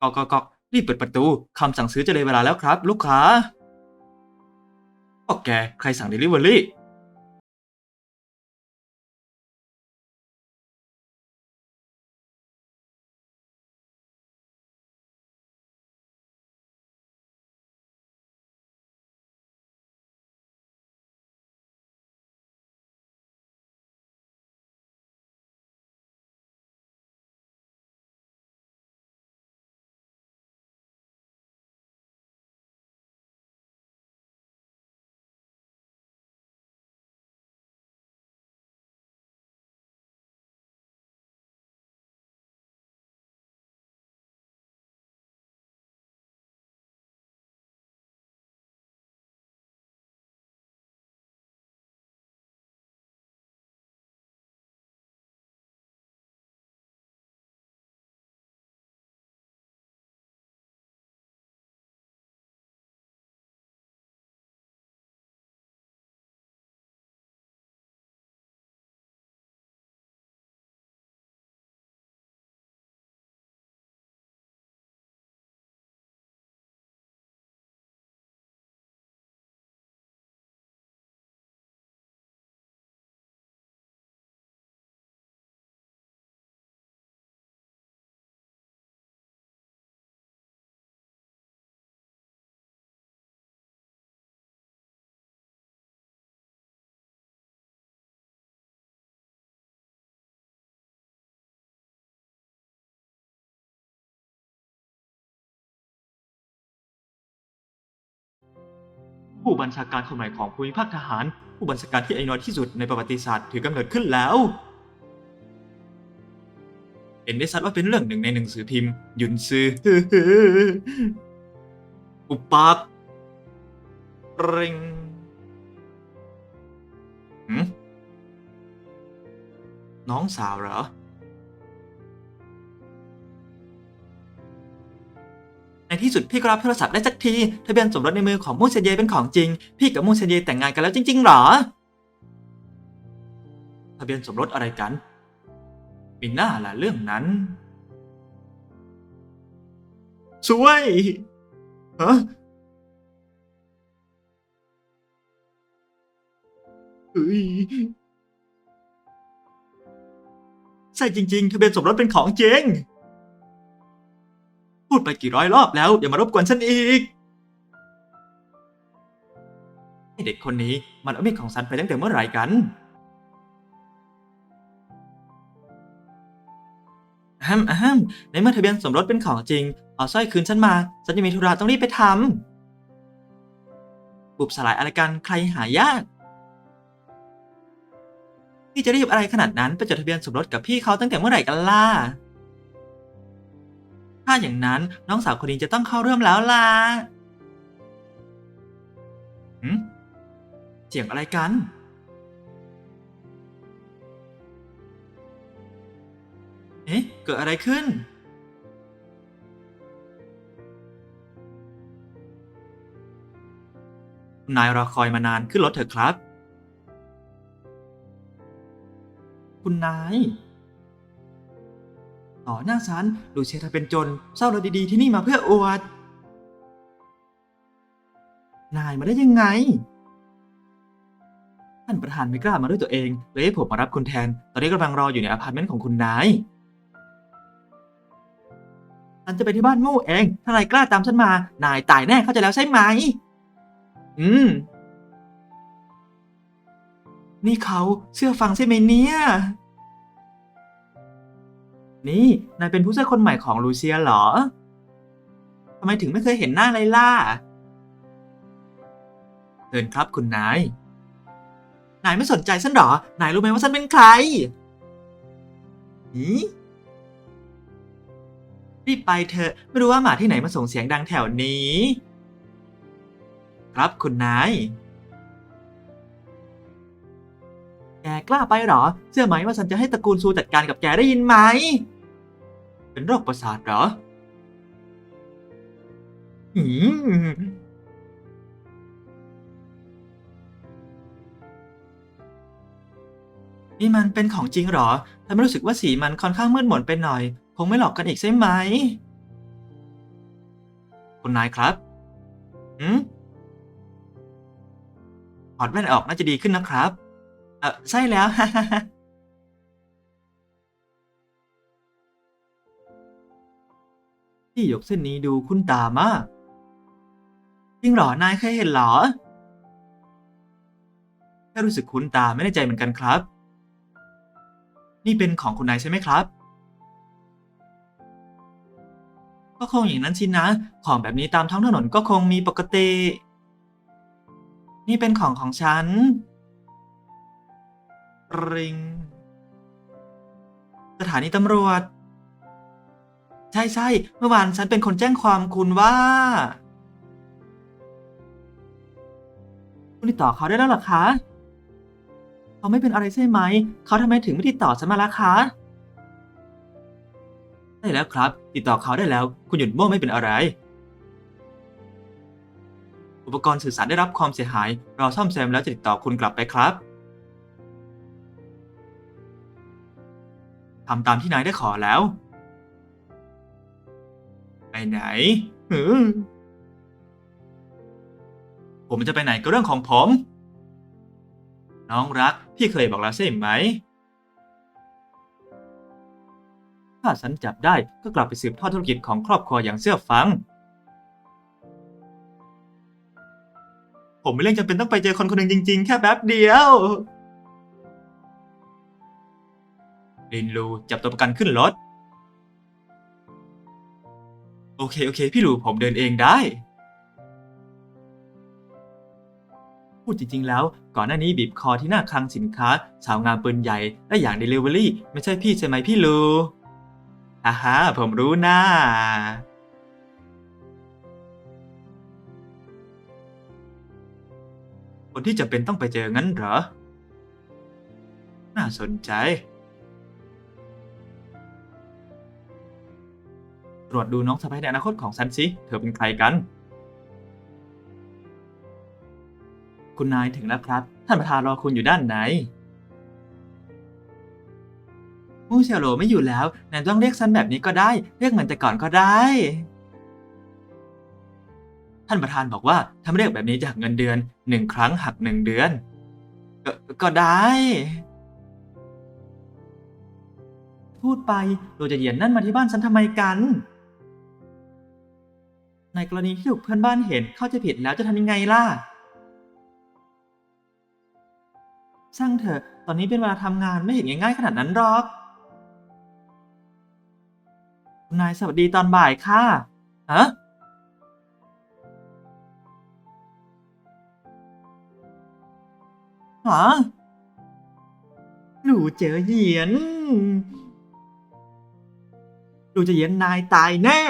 ก็ก็ก็รีบเปิดประตูคำสั่งซื้อจะเลยเวลาแล้วครับ ลูกค้าก็แกใครสั่งเดลิเวอรี่ ผู้บัญชาการคนใหม่ของภูมิภาคทหาร ผู้บัญชาการที่อายุน้อยที่สุดในประวัติศาสตร์ถือกำเนิดขึ้นแล้วเห็นได้ชัดว่าเป็นเรื่องหนึ่งในหนังสือพิมพ์ยุนซืออุปปักเริงน้องสาวเหรอ ในที่สุดพี่ก็รับโทรศัพท์ได้สักทีทะเบียนสมรสในมือของมูเซเยเป็นของจริง พี่กับมูเซเยแต่งงานกันแล้วจริง ๆ หรอ ทะเบียนสมรสอะไรกันมีหน้าละเรื่องนั้นช่วยฮะเฮ้ยใช่จริง ๆ ทะเบียนสมรสเป็นของจริง พูดไปกี่ร้อยรอบแล้ว อย่ามารบกวนฉันอีกไอเด็กคนนี้มันเอามีดของฉันไปตั้งแต่เมื่อไหร่กันอ้มอ้มในเมื่อทะเบียนสมรสเป็นของจริง เอาสร้อยคืนฉันมา ฉันจะมีธุระต้องรีบไปทำบุบสลายอะไรกัน ใครหายาก พี่จะรีบอะไรขนาดนั้น ไปจดทะเบียนสมรสกับพี่เขาตั้งแต่เมื่อไหร่กันล่ะ ถ้าอย่างนั้นน้องสาวคนนี้จะต้องเข้าเริ่มแล้วล่ะหืมเสียงอะไรกัน เอ๊ะ เกิดอะไรขึ้น นายรอคอยมานานขึ้นรถเถอะครับ คุณนาย ต่อหน้าฉันดูเชเธอเป็นจนเศร้าเราดีๆที่นี่มาเพื่ออวด นายมาได้ยังไง ท่านประธานไม่กล้ามาด้วยตัวเอง เลยให้ผมมารับคุณแทน ตอนนี้กำลังรออยู่ในอพาร์ตเมนต์ของคุณนายฉันจะไปที่บ้านมู่เอง ถ้านายกล้าตามฉันมา นายตายแน่เข้าใจแล้วใช่ไหม อืม นี่เขาเชื่อฟังใช่ไหมเนี่ย นี่ นายเป็นผู้ช่วยคนใหม่ของลูเซียเหรอ ทำไมถึงไม่เคยเห็นหน้าเลยล่ะเชิญครับคุณนาย นายไม่สนใจฉันเหรอ นายรู้ไหมว่าฉันเป็นใครหืรีบไปเถอะ ไม่รู้ว่าหมาที่ไหนมาส่งเสียงดังแถวนี้ ครับคุณนาย แกกล้าไปเหรอ เชื่อไหมว่าฉันจะให้ตระกูลซูจัดการกับแกได้ยินไหม เป็นโรคประสาทเหรอหืมนี่มันเป็นของจริงเหรอทำให้รู้สึกว่าสีมันค่อนข้างมืดมนไปหน่อย คงไม่หลอกกันอีกใช่ไหม คุณนายครับหืมถอดแว่นออกน่าจะดีขึ้นนะครับ เออใช่แล้ว ที่หยกเส้นนี้ดูคุ้นตามาก จริงเหรอ นายเคยเห็นเหรอ แค่รู้สึกคุ้นตาไม่แน่ใจเหมือนกันครับ นี่เป็นของคุณนายใช่ไหมครับ ก็คงอย่างนั้นสินะ ของแบบนี้ตามท้องถนนก็คงมีปกติ นี่เป็นของของฉัน ริง สถานีตำรวจ ใช่ใช่เมื่อวานฉันเป็นคนแจ้งความคุณว่า คุณติดต่อเขาได้แล้วหรอคะเขาไม่เป็นอะไรใช่ไหม เขาทำไมถึงไม่ติดต่อฉันมาล่ะคะ ได้แล้วครับ ติดต่อเขาได้แล้ว คุณหยุดม่วไม่เป็นอะไร อุปกรณ์สื่อสารได้รับความเสียหาย เราซ่อมแซมแล้วจะติดต่อคุณกลับไปครับ ทำตามที่นายได้ขอแล้ว ไปไหนหือผมจะไปไหนก็เรื่องของผม น้องรักพี่เคยบอกแล้วใช่ไหม ถ้าฉันจับได้ก็กลับไปสืบทอดธุรกิจของครอบครัวอย่างเชื่อฟัง ผมไม่เร่งจำเป็นต้องไปเจอคนคนหนึ่งจริงๆ แค่แป๊บเดียว ลินลูจับตัวประกันขึ้นรถ โอเค โอเค พี่ลูผมเดินเองได้ พูดจริง ๆ แล้ว ก่อนหน้านี้บีบคอที่หน้าคลังสินค้า สาวงามปืนใหญ่ และอย่างเดลิเวอรี่ ไม่ใช่พี่ใช่ไหมพี่ลูฮ่าฮ่าผมรู้นะคนที่จะเป็นต้องไปเจองั้นเหรอ น่าสนใจ ตรวจดูน้องสะใภ้ในอนาคตของฉันสิเธอเป็นใครกัน คุณนายถึงแล้วครับ ท่านประธานรอคุณอยู่ด้านในมูเชลโลไม่อยู่แล้วนายต้องเรียกฉันแบบนี้ก็ได้ เรียกเหมือนแต่ก่อนก็ได้ ท่านประธานบอกว่าถ้าไม่เรียกแบบนี้จะหักเงินเดือนหนึ่งครั้งหักหนึ่งเดือนก็ก็ได้ พูดไปเราจะเหยียนนั่นมาที่บ้านฉันทำไมกัน ในกรณีที่ถูกเพื่อนบ้านเห็นเข้าใจผิดแล้วจะทำยังไงล่ะช่างเถอะ ตอนนี้เป็นเวลาทำงานไม่เห็นง่ายๆขนาดนั้นหรอก นายสวัสดีตอนบ่ายค่ะฮะหรอหนูเจอเหยียนหนูจะเหยียนนายตายแน่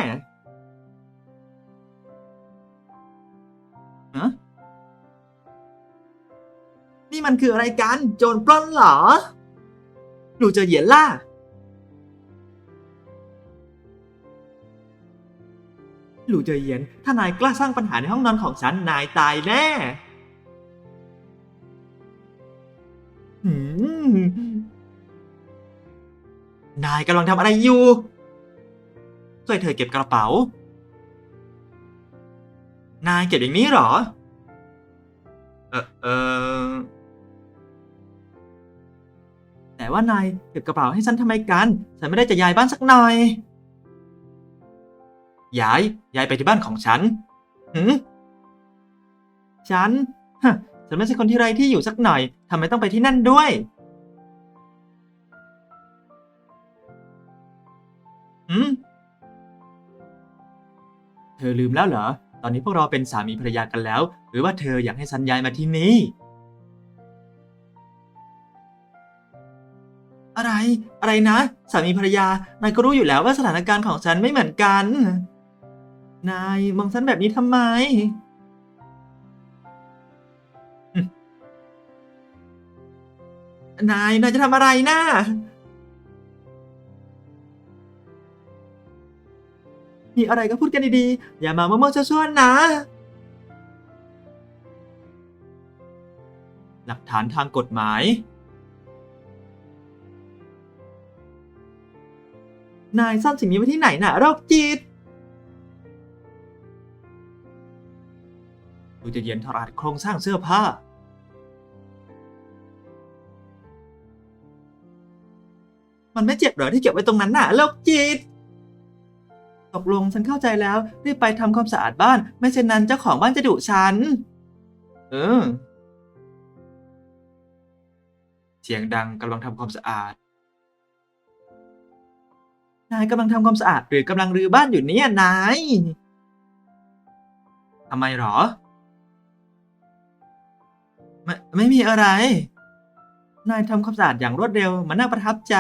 ฮะนี่มันคืออะไรกัน โจรปล้นเหรอ หนูเจอเหยียนล่ะหลูเจอเหยียน ถ้านายกล้าสร้างปัญหาในห้องนอนของฉัน นายตายแน่หืมนายกำลังทำอะไรอยู่ช่วยเธอเก็บกระเป๋า นายเก็บอย่างนี้เหรอ เออเออแต่ว่านายเก็บกระเป๋าให้ฉันทำไมกัน ฉันไม่ได้จะย้ายบ้านสักหน่อยย้ายย้ายไปที่บ้านของฉันหืมฉันฮะฉันไม่ใช่คนที่ไรที่อยู่สักหน่อยทำไมต้องไปที่นั่นด้วย หืม เธอลืมแล้วเหรอ ตอนนี้พวกเราเป็นสามีภรรยากันแล้ว หรือว่าเธออยากให้ฉันย้ายมาที่นี่ อะไร อะไรนะ สามีภรรยา นายก็รู้อยู่แล้วว่าสถานการณ์ของฉันไม่เหมือนกัน นายมองฉันแบบนี้ทำไม นาย นายจะทำอะไรนะ่ะ มีอะไรก็พูดกันดีๆ อย่ามาเมื่อๆชั่วๆนะ หลักฐานทางกฎหมาย นายซ่อนสิ่งนี้ไว้ที่ไหนน่ะโรคจิตดูจะเย็นถอดรหัสโครงสร้างเสื้อผ้า มันไม่เจ็บเหรอที่เก็บไว้ตรงนั้นน่ะโรคจิต ตกลงฉันเข้าใจแล้ว รีบไปทำความสะอาดบ้าน ไม่เช่นนั้นเจ้าของบ้านจะดุฉัน เออ เสียงดังกำลังทำความสะอาด นายกำลังทำความสะอาดหรือกำลังรื้อบ้านอยู่เนี่ยนายทำไมหรอ ไม่ไม่มีอะไร นายทำความสะอาดอย่างรวดเร็วมันน่าประทับใจ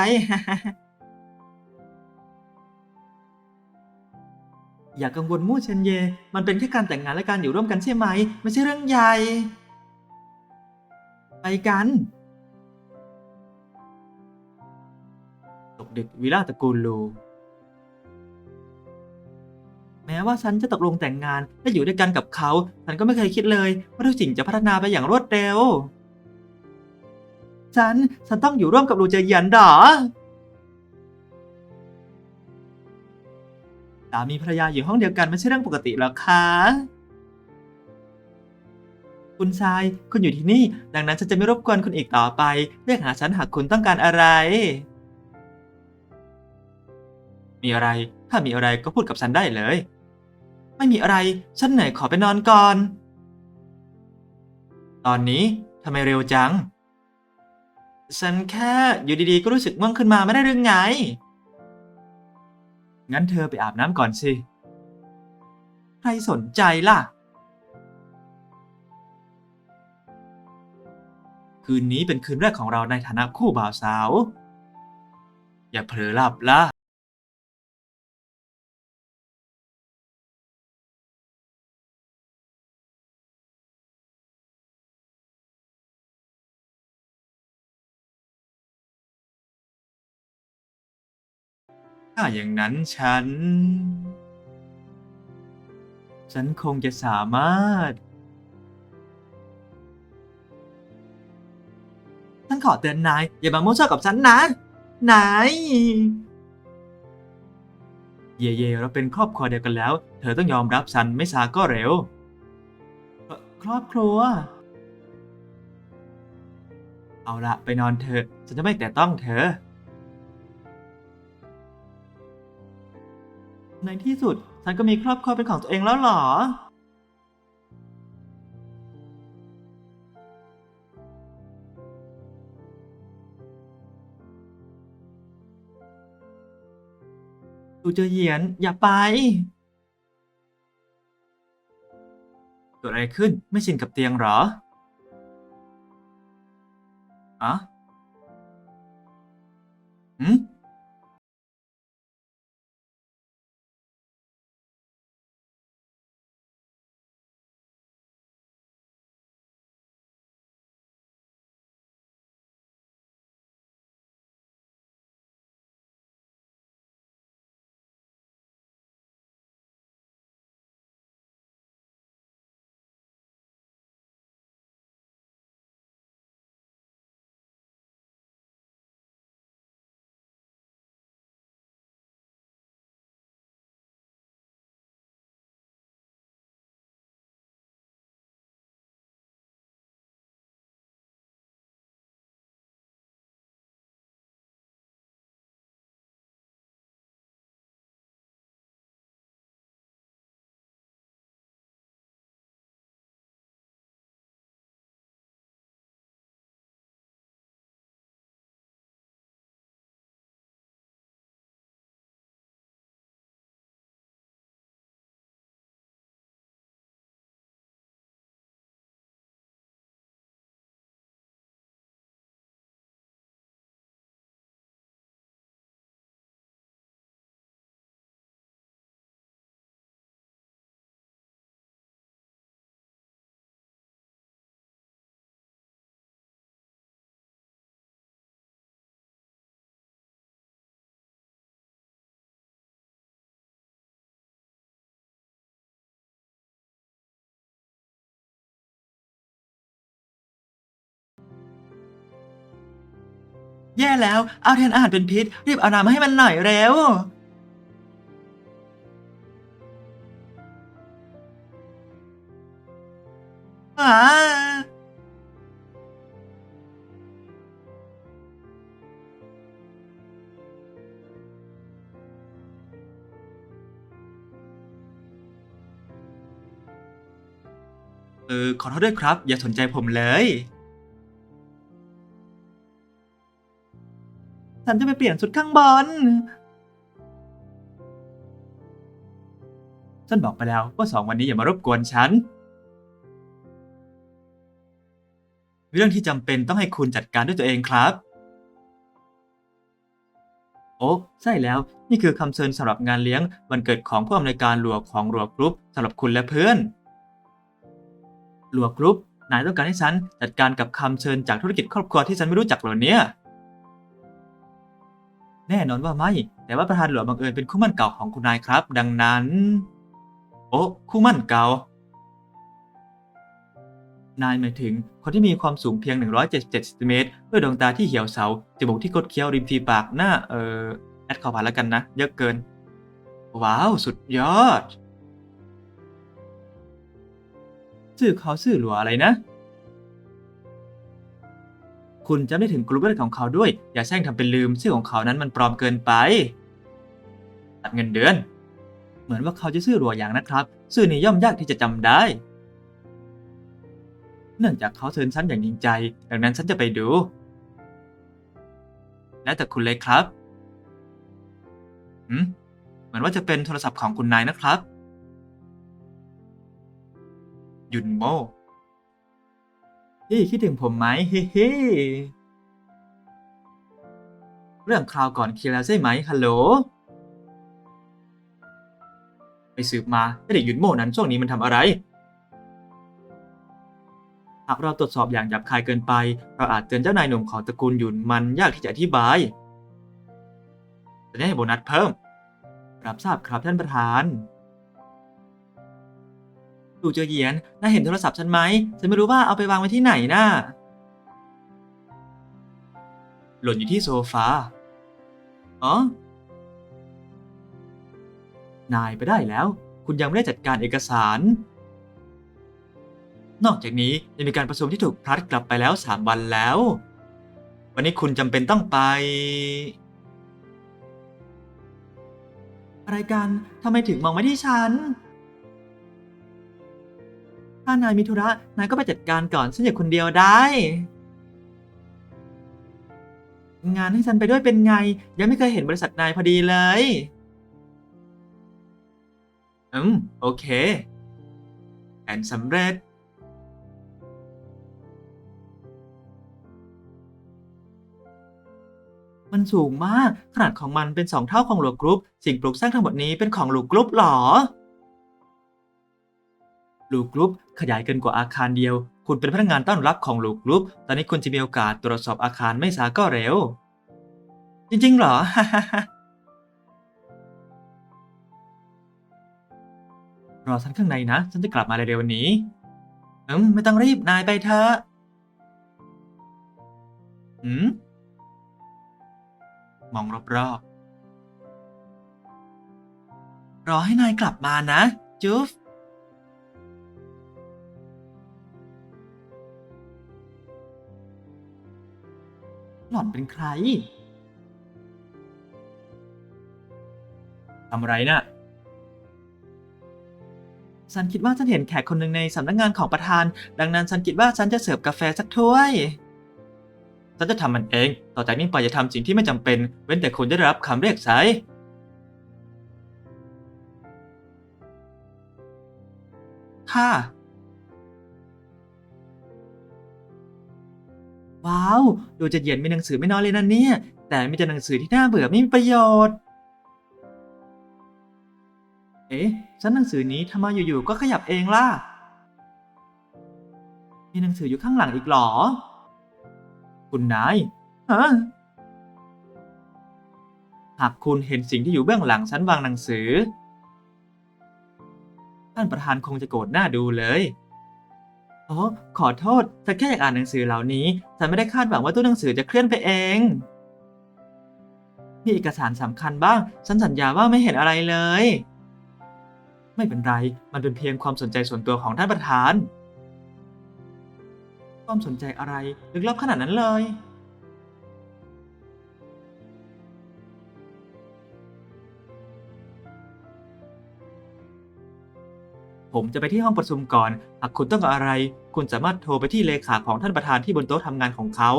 อย่ากังวลมู่เชนเย มันเป็นแค่การแต่งงานและการอยู่ร่วมกันใช่ไหม ไม่ใช่เรื่องใหญ่ ไปกัน ตกดึกวิลลาตระกูลลูแม้ว่าฉันจะตกลงแต่งงานและอยู่ด้วยกันกับเขา ฉันก็ไม่เคยคิดเลยว่าทุกสิ่งจะพัฒนาไปอย่างรวดเร็ว ฉัน ฉันต้องอยู่ร่วมกับลูเจเยียนเหรอ สามีภรรยาอยู่ห้องเดียวกันไม่ใช่เรื่องปกติหรอคะ คุณชาย คุณอยู่ที่นี่ ดังนั้นฉันจะไม่รบกวนคุณอีกต่อไป เรียกหาฉันหากคุณต้องการอะไร มีอะไร ถ้ามีอะไรก็พูดกับฉันได้เลย ไม่มีอะไร ฉันเหนื่อยขอไปนอนก่อน ตอนนี้ทำไมเร็วจัง ฉันแค่อยู่ดีๆก็รู้สึกง่วงขึ้นมาไม่ได้เรื่องไง งั้นเธอไปอาบน้ำก่อนสิ ใครสนใจล่ะ คืนนี้เป็นคืนแรกของเราในฐานะคู่บ่าวสาว อย่าเผลอหลับล่ะาอย่างนั้นฉัน ฉันคงจะสามารถ ฉันขอเตือนนาย อย่ามามั่วซั่วกับฉันนะนายเย่เย่เราเป็นครอบครัวเดียวกันแล้ว เธอต้องยอมรับฉันไม่ช้าก็เร็ว ครอบครัว เอาละไปนอนเถอะฉันจะไม่แต่ต้องเธอ ในที่สุดฉันก็มีครอบครัวเป็นของตัวเองแล้วหรอ ดูเจอเหยียน อย่าไปเกิดอะไรขึ้นไม่ชินกับเตียงหรออะหืม แย่แล้ว เอาแทนอาหารเป็นพิษ รีบเอาน้ำมาให้มันหน่อยเร็ว อ้าเออขอโทษด้วยครับ อย่าสนใจผมเลย ฉันจะไปเปลี่ยนชุดข้างบน ฉันบอกไปแล้วว่าสองวันนี้อย่ามารบกวนฉัน เรื่องที่จำเป็นต้องให้คุณจัดการด้วยตัวเองครับ โอ้ใช่แล้ว นี่คือคำเชิญสำหรับงานเลี้ยงวันเกิดของผู้อำนวยการหลัวของหลัวกรุ๊ปสำหรับคุณและเพื่อน หลัวกรุ๊ปนายต้องการให้ฉันจัดการกับคำเชิญจากธุรกิจครอบครัวที่ฉันไม่รู้จักเหรอเนี่ย แน่นอนว่าไม่ แต่ว่าประธานหลวงบังเอิญเป็นคู่มั่นเก่าของคุณนายครับ ดังนั้น โอ้คู่มั่นเก่า นายหมายถึงคนที่มีความสูงเพียง 177เซนติเมตรด้วยดวงตาที่เหี่ยวเฉาจมูกที่คดเคี้ยวริมฝีปากหน้าเอ่อแอดข้าผ่านแล้วกันนะ เยอะเกิน ว้าว สุดยอด ชื่อเขาชื่อหลัวอะไรนะ คุณจะไม่ถึงกลุ่มเลือดของเขาด้วย อย่าแช่งทำเป็นลืม ชื่อของเขานั้นมันปลอมเกินไปตัดเงินเดือน เหมือนว่าเขาจะชื่อหลัวอย่างนะครับ ชื่อนี้ย่อมยากที่จะจำได้ เนื่องจากเขาเชิญฉันอย่างจริงใจ ดังนั้นฉันจะไปดู แล้วแต่คุณเลยครับหืมเหมือนว่าจะเป็นโทรศัพท์ของคุณนายนะครับ ยุนโม พี่คิดถึงผมไหมเฮ้เฮ้เรื่องคราวก่อนเคลียร์แล้วใช่ไหมฮัลโหล ไปสืบมาว่าเด็กยุนโมนั้นช่วงนี้มันทำอะไร หากเราตรวจสอบอย่างหยาบคายเกินไป เราอาจเตือนเจ้านายหนุ่มของตระกูลหยุนมันยากที่จะอธิบาย จะได้โบนัสเพิ่ม รับทราบครับท่านประธาน ดูเจอเหยียนน่าเห็นโทรศัพท์ฉันไหม ฉันไม่รู้ว่าเอาไปวางไว้ที่ไหนน่ะ หล่นอยู่ที่โซฟา อ๋อ นายไปได้แล้ว คุณยังไม่ได้จัดการเอกสาร นอกจากนี้ยังมีการประชุมที่ถูกพลัดกลับไปแล้วสามวันแล้ว วันนี้คุณจำเป็นต้องไปอะไรกันทำไมถึงมองไม่ที่ฉัน ถ้านายมีธุระ นายก็ไปจัดการก่อน ฉันอยู่คนเดียวได้ งานให้ฉันไปด้วยเป็นไง ยังไม่เคยเห็นบริษัทนายพอดีเลย อืม โอเคแผนสำเร็จ มันสูงมาก ขนาดของมันเป็นสองเท่าของหลวกรุ๊ป สิ่งปลูกสร้างทั้งหมดนี้เป็นของหลวกรุ๊ปหรอ ลูกรุ๊ปขยายเกินกว่าอาคารเดียว คุณเป็นพนักงานต้อนรับของลูกรุ๊ปตอนนี้คุณจะมีโอกาสตรวจสอบอาคารไม่ช้าก็เร็ว จริงๆเหรอ รอฉันข้างในนะ ฉันจะกลับมาเร็วๆนี้ อืม ไม่ต้องรีบนายไปเถอะอืม มองรอบๆรอให้นายกลับมานะ จุ๊บ หล่อนเป็นใครทำอะไรนะ่ะฉันคิดว่าฉันเห็นแขกคนหนึ่งในสำนักงานของประธาน ดังนั้นฉันคิดว่าฉันจะเสิร์ฟกาแฟสักถ้วย ฉันจะทำมันเอง ต่อจากนี้ไปจะทำสิ่งที่ไม่จำเป็น เว้นแต่คุณได้รับคำเรียกใช้ค่ะ ว้าว ดูจะเยียนมีหนังสือไม่น้อยเลยนะเนี่ย แต่มีแต่หนังสือที่น่าเบื่อไม่มีประโยชน์ เอ๊ะฉันหนังสือนี้ทำไมอยู่ๆก็ขยับเองล่ะ มีหนังสืออยู่ข้างหลังอีกหรอ คุณนายฮะหากคุณเห็นสิ่งที่อยู่เบื้องหลังฉันวางหนังสือ ท่านประธานคงจะโกรธหน้าดูเลย อ๋อ ขอโทษฉันแค่อยากอ่านหนังสือเหล่านี้ ฉันไม่ได้คาดหวังว่าตู้หนังสือจะเคลื่อนไปเอง มีเอกสารสำคัญบ้าง ฉันสัญญาว่าไม่เห็นอะไรเลย ไม่เป็นไร มันเป็นเพียงความสนใจส่วนตัวของท่านประธาน ความสนใจอะไรลึกลับขนาดนั้นเลย ผมจะไปที่ห้องประชุมก่อน หากคุณต้องการอะไร คุณสามารถโทรไปที่เลขาของท่านประธานที่บนโต๊ะทำงานของเขา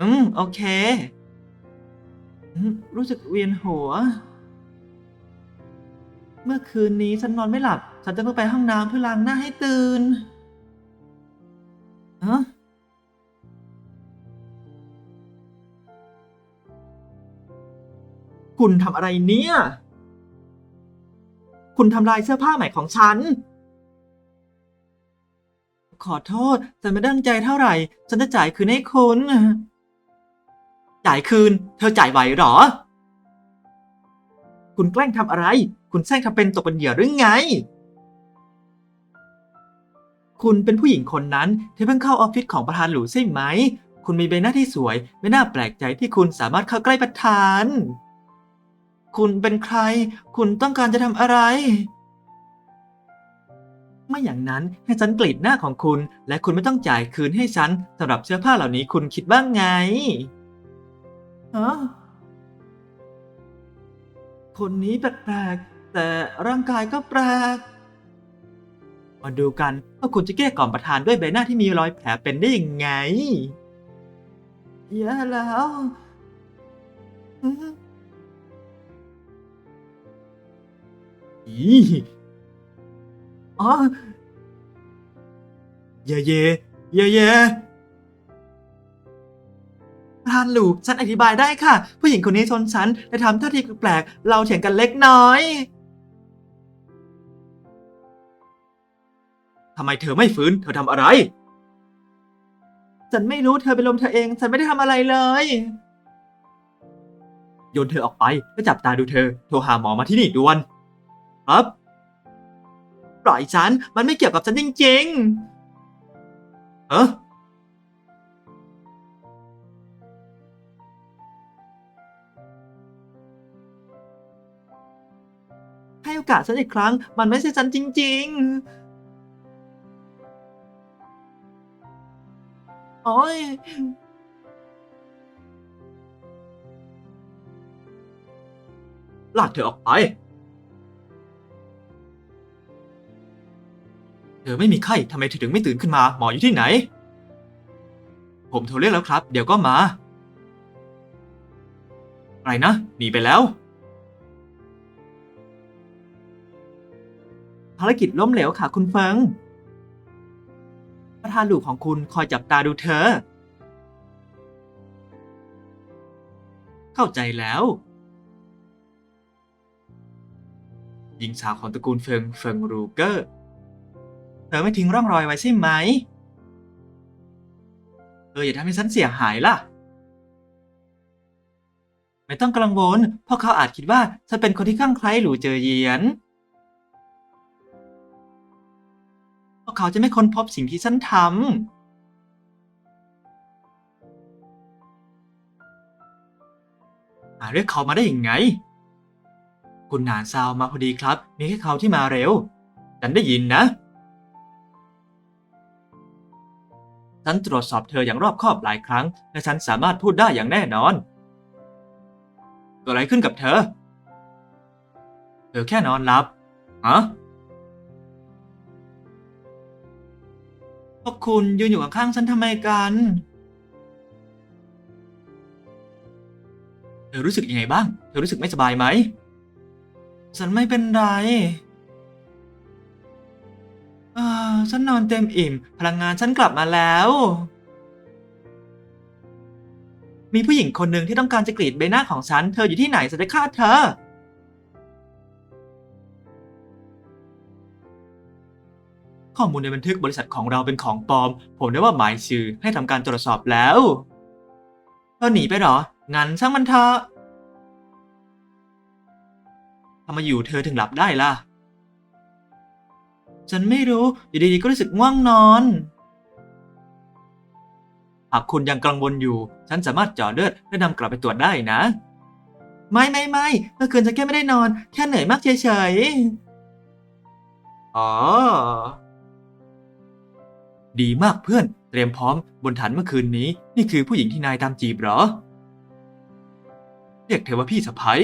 อืม โอเค อืม รู้สึกเวียนหัว เมื่อคืนนี้ฉันนอนไม่หลับ ฉันจะต้องไปห้องน้ำเพื่อล้างหน้าให้ตื่นฮะคุณทำอะไรเนี่ย คุณทำลายเสื้อผ้าใหม่ของฉัน ขอโทษฉันไม่ตั้งใจเท่าไหร่ ฉันจะจ่ายคืนให้คุณ จ่ายคืน เธอจ่ายไหวเหรอ คุณแกล้งทำอะไร คุณแซงทำเป็นตกเป็นเหยื่อหรือไง คุณเป็นผู้หญิงคนนั้นที่เพิ่งเข้าออฟฟิศของประธานหลูใช่ไหม คุณมีใบหน้าที่สวย ไม่น่าแปลกใจที่คุณสามารถเข้าใกล้ประธาน คุณเป็นใคร คุณต้องการจะทำอะไร ไม่อย่างนั้นให้ฉันกรีดหน้าของคุณ และคุณไม่ต้องจ่ายคืนให้ฉันสำหรับเสื้อผ้าเหล่านี้คุณคิดบ้างไงฮะคนนี้แปลกๆแต่ร่างกายก็แปลก มาดูกันว่าคุณจะเกลี้ยกล่อมประธานด้วยใบหน้าที่มีรอยแผลเป็นได้ยังไงแย่แล้ว อืม อีอ๋อเย่เย่เย่เย่รานหลูฉันอธิบายได้ค่ะ ผู้หญิงคนนี้ชนฉันและทำท่าทีแปลกๆเราเถียงกันเล็กน้อยทำไมเธอไม่ฟื้น เธอทำอะไร ฉันไม่รู้เธอเป็นลมเธอเอง ฉันไม่ได้ทำอะไรเลย โยนเธอออกไปแล้วจับตาดูเธอ โทรหาหมอมาที่นี่ด่วน ครับ ปล่อยฉัน มันไม่เกี่ยวกับฉันจริงๆเออให้โอกาสฉันอีกครั้ง มันไม่ใช่ฉันจริง ๆ โอ้ยลากเธอออกไป เธอไม่มีไข้ทำไมเธอถึงไม่ตื่นขึ้นมา หมออยู่ที่ไหน ผมโทรเรียกแล้วครับ เดี๋ยวก็มา อะไรนะหนีไปแล้ว ภารกิจล้มเหลวค่ะคุณเฟิงประธานหลูกของคุณคอยจับตาดูเธอ เข้าใจแล้วหญิงสาวของตระกูลเฟิงเฟิงรูเกอร์ ธอไม่ทิ้งร่องรอยไว้ใช่ไหม เอออย่าทำให้ฉันเสียหายล่ะ ไม่ต้องกังวลเพราะเขาอาจคิดว่าฉันเป็นคนที่ข้างใคล้หลูเจอเยียน พวกเขาจะไม่ค้นพบสิ่งที่ฉันทำหาเรียกเขามาได้ยังไง คุณหนานซาวมาพอดีครับ มีแค่เขาที่มาเร็ว ฉันได้ยินนะ ฉันตรวจสอบเธออย่างรอบคอบหลายครั้ง และฉันสามารถพูดได้อย่างแน่นอน เกิดอะไรขึ้นกับเธอ เธอแค่นอนหลับฮะพวกคุณยืนอยู่ข้างๆฉันทำไมกัน เธอรู้สึกยังไงบ้าง เธอรู้สึกไม่สบายไหม ฉันไม่เป็นไร ฉันนอนเต็มอิ่ม พลังงานฉันกลับมาแล้ว มีผู้หญิงคนหนึ่งที่ต้องการจะกรีดใบหน้าของฉัน เธออยู่ที่ไหนฉันจะฆ่าเธอ ข้อมูลในบันทึกบริษัทของเราเป็นของปลอม ผมได้ว่าหมายชื่อให้ทำการตรวจสอบแล้วเธอหนีไปหรอ งั้นช่างมันเถอะทำไมอยู่เธอถึงหลับได้ล่ะ ฉันไม่รู้อยู่ดีๆก็รู้สึกง่วงนอน หากคุณยังกังวลอยู่ ฉันสามารถเจาะเลือดและนำกลับไปตรวจได้นะ ไม่ไม่ไม่เมื่อคืนฉันแค่ไม่ได้นอนแค่เหนื่อยมากเฉยๆอ๋อ ดีมากเพื่อน เตรียมพร้อมบนฐานเมื่อคืนนี้ นี่คือผู้หญิงที่นายตามจีบเหรอ เรียกเธอว่าพี่สะพ้ย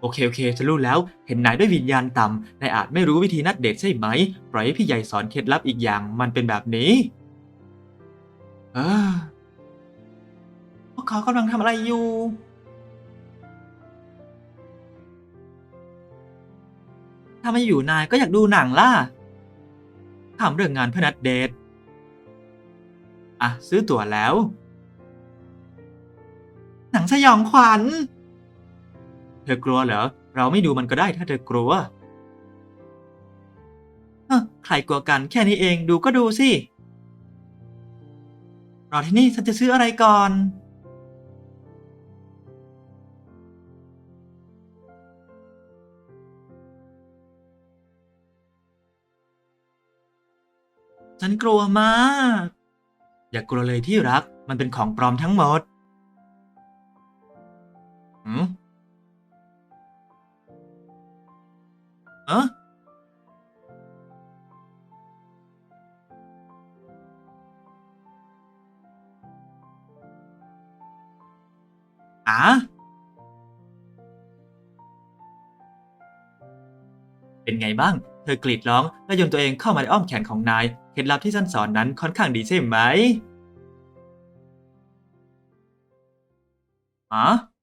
โอเคโอเคจะรู้แล้ว เห็นนายด้วยวิญญาณต่ำนายอาจไม่รู้วิธีนัดเดทใช่ไหม ปล่อยให้พี่ใหญ่สอนเคล็ดลับอีกอย่างมันเป็นแบบนี้เออพวกเขากำลังทำอะไรอยู่ ถ้าไม่อยู่นายก็อยากดูหนังล่ะทำเรื่องงานเพื่อนัดเดท อะ ซื้อตั๋วแล้ว หนังสยองขวัญ เธอกลัวเหรอ เราไม่ดูมันก็ได้ถ้าเธอกลัวใครกลัวกันแค่นี้เองดูก็ดูสิ รอที่นี่ฉันจะซื้ออะไรก่อน ฉันกลัวมาก อย่ากกลัวเลยที่รัก มันเป็นของปลอมทั้งหมด หืม อะอะเป็นไงบ้าง เธอกรีดร้องและโยนตัวเองเข้ามาในอ้อมแขนของนาย เคล็ดลับที่ฉันสอนนั้นค่อนข้างดีใช่ไหมอ๋อ